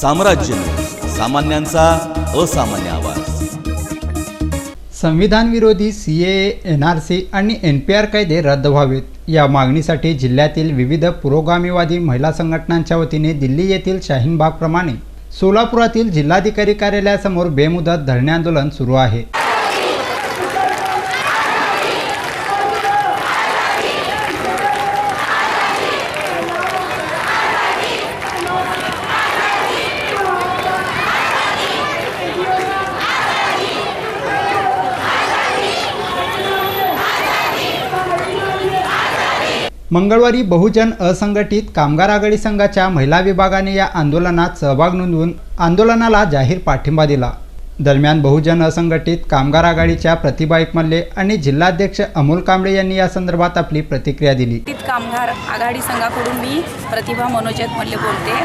साम्राज्य सामान्यांचा असामान्य आवाज. संविधान विरोधी C A N R C आणि एन पी आर कायदे रद्द व्हावेत. या मागणीसाठी जिल्ह्यातील विविध पुरोगामीवादी महिला संघटनांच्या वतीने दिल्ली येथील शाहीनबागप्रमाणे सोलापुरातील जिल्हाधिकारी कार्यालयासमोर बेमुदत धरणे आंदोलन सुरू आहे. मंगळवारी बहुजन असंघटित कामगार आघाडी संघाच्या महिला विभागाने या आंदोलनात सहभाग नोंदवून आंदोलनाला जाहीर पाठिंबा दिला. दरम्यान बहुजन असंघटित कामगार आघाडीच्या प्रतिभा एकमल्ले आणि जिल्हाध्यक्ष अमोल कांबळे यांनी या संदर्भात आपली प्रतिक्रिया दिली. कामगार आघाडी संघाकडून मी प्रतिभा मनोज मल्ले बोलते.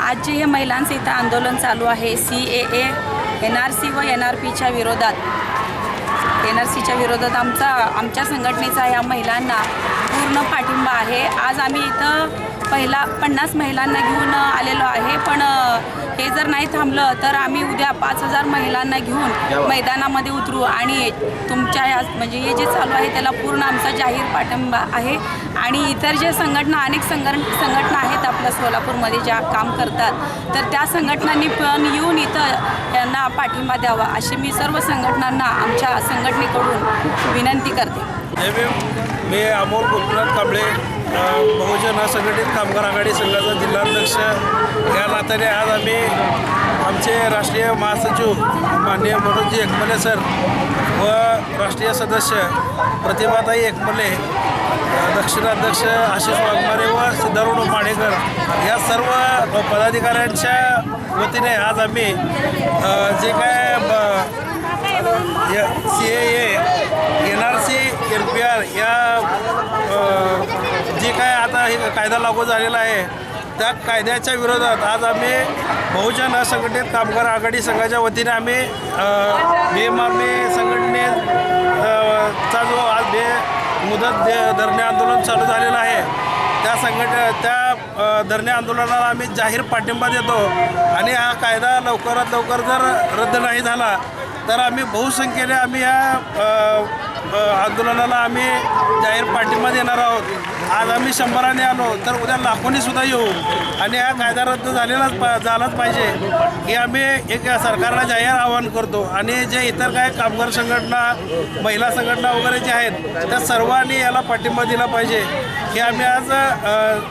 आज जे हे महिलांचं इथं आंदोलन चालू आहे C A A N R C व एन आर पीच्या विरोधात. एन आर सीच्या विरोधात आमचा आमच्या संघटनेचा या महिलांना पूर्ण पाठिंबा आहे. आज आम्ही इथं पहिला पन्नास महिलांना घेऊन आलेलो आहे. पण हे जर नाही थांबलं तर आम्ही उद्या पाच हजार महिलांना घेऊन मैदानामध्ये उतरू आणि तुमच्या या म्हणजे हे जे चालू आहे त्याला पूर्ण आमचा जाहीर पाठिंबा आहे. आणि इतर जे संघटना अनेक संघट संघटना आहेत आपल्या सोलापूरमध्ये ज्या काम करतात तर त्या संघटनांनी पण येऊन इथं यांना पाठिंबा द्यावा अशी मी सर्व संघटनांना आमच्या संघटनेकडून विनंती करते. मी अमोल गोपीनाथ कांबळे बहुजन असंघटित कामगार आघाडी संघाचा जिल्हाध्यक्ष या नात्याने आज आम्ही आमचे राष्ट्रीय महासचिव माननीय मनोजी एकमले सर व राष्ट्रीय सदस्य प्रतिभाताई एकमले दक्षिणाध्यक्ष आशिष वाघमारे व सिद्धारूढ माडेकर या सर्व पदाधिकाऱ्यांच्या वतीने आज आम्ही जे काय ब- C A N R C N P R या जे काय आता हे कायदा लागू झालेला आहे त्या कायद्याच्या विरोधात आज आम्ही बहुजन असंघटित कामगार आघाडी संघाच्या वतीने आम्ही बेमामी संघटने चा जो आज बे मुदत दे धरणे आंदोलन चालू झालेलं आहे. त्या संघट त्या धरणे आंदोलनाला आम्ही जाहीर पाठिंबा देतो. आणि हा कायदा लवकरात लवकर जर रद्द नाही झाला तर आम्ही बहुसंख्येने आम्ही या आंदोलनाला आम्ही जाहीर पाठिंबा देणार आहोत. आज आम्ही शंभराने आलो तर उद्या लाखोनी सुद्धा येऊ. आणि हा कायदा रद्द झालेलाच पा झालाच पाहिजे. हे आम्ही एक सरकारला जाहीर आवाहन करतो. आणि जे इतर काय कामगार संघटना महिला संघटना वगैरे जे आहेत त्या सर्वांनी याला पाठिंबा दिला पाहिजे. हे आम्ही आज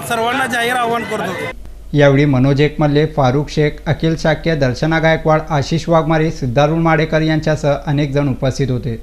सर्वांना जाहीर आवाहन करतो. यावेळी मनोज एकमल्ले फारुख शेख अखिल शाक्य दर्शना गायकवाड आशिष वाघमारे सिद्धारुण माडेकर यांच्यासह अनेक जण उपस्थित होते.